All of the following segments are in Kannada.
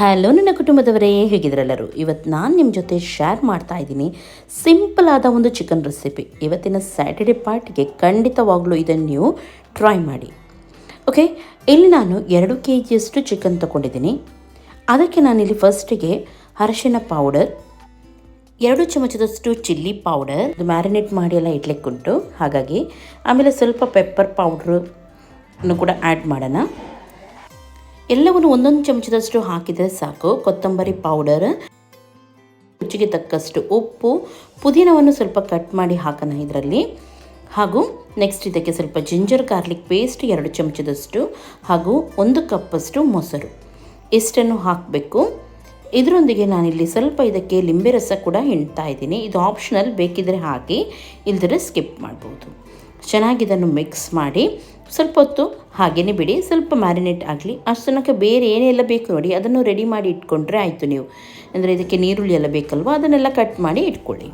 ಹಲೋ ನನ್ನ ಕುಟುಂಬದವರೇ ಹೇಗಿದ್ರೆಲ್ಲರೂ ಇವತ್ತು ನಾನು ನಿಮ್ಮ ಜೊತೆ ಶೇರ್ ಮಾಡ್ತಾ ಇದ್ದೀನಿ ಸಿಂಪಲ್ ಆದ ಒಂದು ಚಿಕನ್ ರೆಸಿಪಿ ಇವತ್ತಿನ ಸ್ಯಾಟರ್ಡೆ ಪಾರ್ಟಿಗೆ ಖಂಡಿತವಾಗ್ಲೂ ಇದನ್ನು ನೀವು ಟ್ರೈ ಮಾಡಿ. ಓಕೆ ಇಲ್ಲಿ ನಾನು ಎರಡು ಕೆ ಜಿಯಷ್ಟು ಚಿಕನ್ ತಗೊಂಡಿದ್ದೀನಿ. ಅದಕ್ಕೆ ನಾನಿಲ್ಲಿ ಫಸ್ಟಿಗೆ ಅರಶಿನ ಪೌಡರ್ ಎರಡು ಚಮಚದಷ್ಟು ಚಿಲ್ಲಿ ಪೌಡರ್ ಇದು ಮ್ಯಾರಿನೇಟ್ ಮಾಡಿ ಎಲ್ಲ ಇಡ್ಲಿಕ್ಕುಂಟು. ಹಾಗಾಗಿ ಆಮೇಲೆ ಸ್ವಲ್ಪ ಪೆಪ್ಪರ್ ಪೌಡ್ರನ್ನು ಕೂಡ ಆ್ಯಡ್ ಮಾಡೋಣ. ಎಲ್ಲವನ್ನು ಒಂದೊಂದು ಚಮಚದಷ್ಟು ಹಾಕಿದರೆ ಸಾಕು. ಕೊತ್ತಂಬರಿ ಪೌಡರ್, ರುಚಿಗೆ ತಕ್ಕಷ್ಟು ಉಪ್ಪು, ಪುದೀನವನ್ನು ಸ್ವಲ್ಪ ಕಟ್ ಮಾಡಿ ಹಾಕೋಣ ಇದರಲ್ಲಿ. ಹಾಗೂ ನೆಕ್ಸ್ಟ್ ಇದಕ್ಕೆ ಸ್ವಲ್ಪ ಜಿಂಜರ್ ಗಾರ್ಲಿಕ್ ಪೇಸ್ಟ್ ಎರಡು ಚಮಚದಷ್ಟು ಹಾಗೂ ಒಂದು ಕಪ್ಪಷ್ಟು ಮೊಸರು. ಇಷ್ಟನ್ನು ಹಾಕಬೇಕು. ಇದರೊಂದಿಗೆ ನಾನಿಲ್ಲಿ ಸ್ವಲ್ಪ ಇದಕ್ಕೆ ಲಿಂಬೆ ರಸ ಕೂಡ ಹಿಂಡ್ತಾ ಇದ್ದೀನಿ. ಇದು ಆಪ್ಷನಲ್ ಬೇಕಿದ್ರೆ ಹಾಕಿ, ಇಲ್ದಿದ್ರೆ ಸ್ಕಿಪ್ ಮಾಡ್ಬೋದು. ಚೆನ್ನಾಗಿ ಇದನ್ನು ಮಿಕ್ಸ್ ಮಾಡಿ ಸ್ವಲ್ಪ ಹೊತ್ತು ಹಾಗೇನೆ ಬಿಡಿ. ಸ್ವಲ್ಪ ಮ್ಯಾರಿನೇಟ್ ಆಗಲಿ. ಅಷ್ಟು ತನಕ ಬೇರೆ ಏನೆಲ್ಲ ಬೇಕು ನೋಡಿ, ಅದನ್ನು ರೆಡಿ ಮಾಡಿ ಇಟ್ಕೊಂಡ್ರೆ ಆಯಿತು ನೀವು. ಅಂದರೆ ಇದಕ್ಕೆ ನೀರುಳ್ಳಿ ಎಲ್ಲ ಬೇಕಲ್ವ? ಅದನ್ನೆಲ್ಲ ಕಟ್ ಮಾಡಿ ಇಟ್ಕೊಳ್ಳಿ.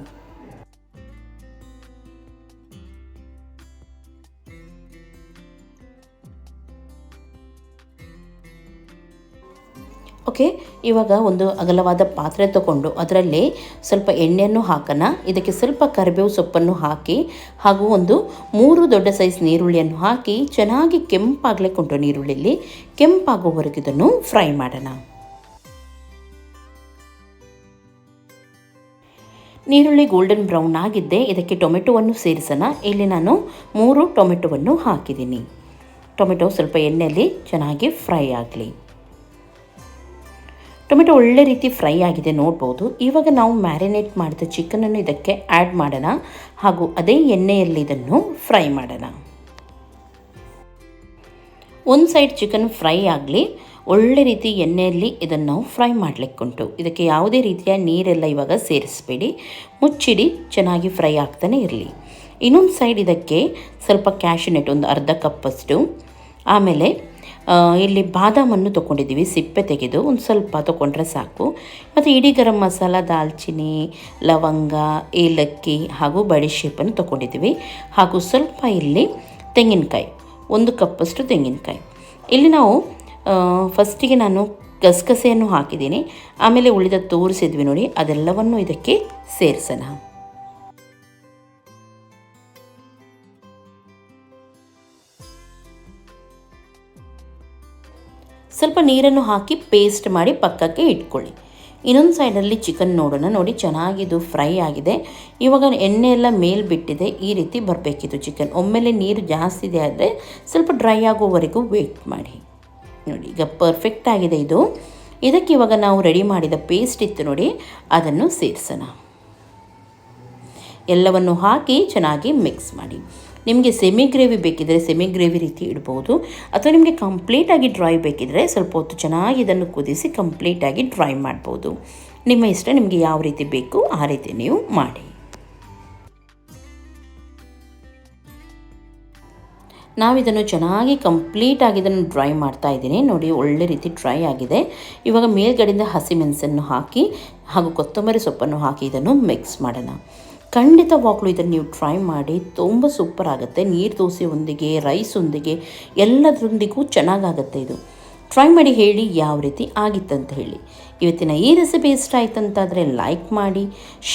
ಓಕೆ, ಇವಾಗ ಒಂದು ಅಗಲವಾದ ಪಾತ್ರೆ ತಗೊಂಡು ಅದರಲ್ಲಿ ಸ್ವಲ್ಪ ಎಣ್ಣೆಯನ್ನು ಹಾಕೋಣ. ಇದಕ್ಕೆ ಸ್ವಲ್ಪ ಕರಿಬೇವು ಸೊಪ್ಪನ್ನು ಹಾಕಿ, ಹಾಗೂ ಒಂದು ಮೂರು ದೊಡ್ಡ ಸೈಜ್ ನೀರುಳ್ಳಿಯನ್ನು ಹಾಕಿ, ಚೆನ್ನಾಗಿ ಕೆಂಪಾಗಲೇ ಕೊಂಡು ನೀರುಳ್ಳಿಲಿ ಕೆಂಪಾಗುವವರೆಗೆ ಇದನ್ನು ಫ್ರೈ ಮಾಡೋಣ. ನೀರುಳ್ಳಿ ಗೋಲ್ಡನ್ ಬ್ರೌನ್ ಆಗಿದ್ದೆ ಇದಕ್ಕೆ ಟೊಮೆಟೊವನ್ನು ಸೇರಿಸೋಣ. ಇಲ್ಲಿ ನಾನು ಮೂರು ಟೊಮೆಟೊವನ್ನು ಹಾಕಿದ್ದೀನಿ. ಟೊಮೆಟೊ ಸ್ವಲ್ಪ ಎಣ್ಣೆಯಲ್ಲಿ ಚೆನ್ನಾಗಿ ಫ್ರೈ ಆಗಲಿ. ಟೊಮೆಟೊ ಒಳ್ಳೆ ರೀತಿ ಫ್ರೈ ಆಗಿದೆ, ನೋಡ್ಬೋದು. ಇವಾಗ ನಾವು ಮ್ಯಾರಿನೇಟ್ ಮಾಡಿದ ಚಿಕನನ್ನು ಇದಕ್ಕೆ ಆ್ಯಡ್ ಮಾಡೋಣ. ಹಾಗೂ ಅದೇ ಎಣ್ಣೆಯಲ್ಲಿ ಇದನ್ನು ಫ್ರೈ ಮಾಡೋಣ. ಒಂದು ಸೈಡ್ ಚಿಕನ್ ಫ್ರೈ ಆಗಲಿ, ಒಳ್ಳೆ ರೀತಿ ಎಣ್ಣೆಯಲ್ಲಿ ಇದನ್ನು ನಾವು ಫ್ರೈ ಮಾಡಲಿಕ್ಕುಂಟು ಇದಕ್ಕೆ ಯಾವುದೇ ರೀತಿಯ ನೀರೆಲ್ಲ ಇವಾಗ ಸೇರಿಸಬೇಡಿ. ಮುಚ್ಚಿಡಿ, ಚೆನ್ನಾಗಿ ಫ್ರೈ ಆಗ್ತಾನೆ ಇರಲಿ. ಇನ್ನೊಂದು ಸೈಡ್ ಇದಕ್ಕೆ ಸ್ವಲ್ಪ ಕ್ಯಾಶುನೆಟ್, ಒಂದು ಅರ್ಧ ಕಪ್ಪಷ್ಟು. ಆಮೇಲೆ ಇಲ್ಲಿ ಬಾದಾಮನ್ನು ತೊಗೊಂಡಿದ್ದೀವಿ, ಸಿಪ್ಪೆ ತೆಗೆದು, ಒಂದು ಸ್ವಲ್ಪ ತೊಗೊಂಡ್ರೆ ಸಾಕು. ಮತ್ತು ಇಡೀ ಗರಂ ಮಸಾಲ ದಾಲ್ಚಿನಿ ಲವಂಗ, ಏಲಕ್ಕಿ ಹಾಗೂ ಬಡಿಶೇಪನ್ನು ತೊಗೊಂಡಿದ್ದೀವಿ. ಹಾಗೂ ಸ್ವಲ್ಪ ಇಲ್ಲಿ ತೆಂಗಿನಕಾಯಿ, ಒಂದು ಕಪ್ಪಷ್ಟು ತೆಂಗಿನಕಾಯಿ. ಇಲ್ಲಿ ನಾವು ಫಸ್ಟಿಗೆ ನಾನು ಗಸಗಸೆಯನ್ನು ಹಾಕಿದ್ದೀನಿ. ಆಮೇಲೆ ಉಳಿದ ತೋರಿಸಿದ್ವಿ ನೋಡಿ, ಅದೆಲ್ಲವನ್ನು ಇದಕ್ಕೆ ಸೇರಿಸೋಣ. ಸ್ವಲ್ಪ ನೀರನ್ನು ಹಾಕಿ ಪೇಸ್ಟ್ ಮಾಡಿ ಪಕ್ಕಕ್ಕೆ ಇಟ್ಕೊಳ್ಳಿ. ಇನ್ನೊಂದು ಸೈಡಲ್ಲಿ ಚಿಕನ್ ನೋಡೋಣ. ನೋಡಿ, ಚೆನ್ನಾಗಿದು ಫ್ರೈ ಆಗಿದೆ. ಇವಾಗ ಎಣ್ಣೆ ಎಲ್ಲ ಮೇಲ್ ಬಿಟ್ಟಿದೆ. ಈ ರೀತಿ ಬರಬೇಕಿತ್ತು ಚಿಕನ್ ಒಮ್ಮೆಲೆ ನೀರು ಜಾಸ್ತಿ ಇದೆ ಆದರೆ ಸ್ವಲ್ಪ ಡ್ರೈ ಆಗೋವರೆಗೂ ವೇಟ್ ಮಾಡಿ. ನೋಡಿ, ಈಗ ಪರ್ಫೆಕ್ಟ್ ಆಗಿದೆ ಇದು. ಇದಕ್ಕೆ ಇವಾಗ ನಾವು ರೆಡಿ ಮಾಡಿದ ಪೇಸ್ಟ್ ಇತ್ತು ನೋಡಿ, ಅದನ್ನು ಸೇರಿಸೋಣ. ಎಲ್ಲವನ್ನು ಹಾಕಿ ಚೆನ್ನಾಗಿ ಮಿಕ್ಸ್ ಮಾಡಿ. ನಿಮಗೆ ಸೆಮಿ ಗ್ರೇವಿ ಬೇಕಿದ್ದರೆ ಸೆಮಿ ಗ್ರೇವಿ ರೀತಿ ಇಡ್ಬೋದು. ಅಥವಾ ನಿಮಗೆ ಕಂಪ್ಲೀಟಾಗಿ ಡ್ರೈ ಬೇಕಿದ್ದರೆ ಸ್ವಲ್ಪ ಹೊತ್ತು ಚೆನ್ನಾಗಿ ಇದನ್ನು ಕುದಿಸಿ ಕಂಪ್ಲೀಟಾಗಿ ಡ್ರೈ ಮಾಡ್ಬೋದು. ನಿಮ್ಮ ಇಷ್ಟ ನಿಮಗೆ ಯಾವ ರೀತಿ ಬೇಕು ಆ ರೀತಿ ನೀವು ಮಾಡಿ. ನಾವಿದನ್ನು ಚೆನ್ನಾಗಿ ಕಂಪ್ಲೀಟಾಗಿ ಇದನ್ನು ಡ್ರೈ ಮಾಡ್ತಾ ಇದ್ದೀನಿ. ನೋಡಿ, ಒಳ್ಳೆ ರೀತಿ ಡ್ರೈ ಆಗಿದೆ. ಇವಾಗ ಮೇಲ್ಗಡೆಯಿಂದ ಹಸಿಮೆಣಸನ್ನು ಹಾಕಿ ಹಾಗೂ ಕೊತ್ತಂಬರಿ ಸೊಪ್ಪನ್ನು ಹಾಕಿ ಇದನ್ನು ಮಿಕ್ಸ್ ಮಾಡೋಣ. ಖಂಡಿತವಾಗ್ಲೂ ಇದನ್ನು ನೀವು ಟ್ರೈ ಮಾಡಿ ತುಂಬ ಸೂಪರ್ ಆಗುತ್ತೆ. ನೀರು ದೋಸೆಯೊಂದಿಗೆ ರೈಸೊಂದಿಗೆ ಎಲ್ಲದರೊಂದಿಗೂ ಚೆನ್ನಾಗಾಗುತ್ತೆ ಇದು. ಟ್ರೈ ಮಾಡಿ ಹೇಳಿ ಯಾವ ರೀತಿ ಆಗಿತ್ತಂತ ಹೇಳಿ. ಇವತ್ತಿನ ಈ ರೆಸಿಪಿ ಇಷ್ಟ ಆಯ್ತಂತಾದರೆ ಲೈಕ್ ಮಾಡಿ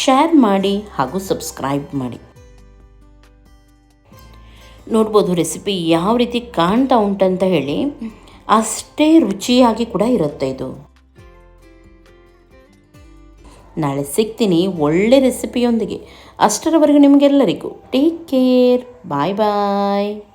ಶೇರ್ ಮಾಡಿ ಹಾಗೂ ಸಬ್ಸ್ಕ್ರೈಬ್ ಮಾಡಿ. ನೋಡ್ಬೋದು ರೆಸಿಪಿ ಯಾವ ರೀತಿ ಕಾಣ್ತಾ ಉಂಟಂತ ಹೇಳಿ. ಅಷ್ಟೇ ರುಚಿಯಾಗಿ ಕೂಡ ಇರುತ್ತೆ ಇದು. ನಾಳೆ ಸಿಗ್ತೀನಿ ಒಳ್ಳೆ ರೆಸಿಪಿಯೊಂದಿಗೆ ಅಷ್ಟರವರೆಗೂ ನಿಮಗೆಲ್ಲರಿಗೂ ಟೇಕ್ ಕೇರ್ ಬಾಯ್ ಬಾಯ್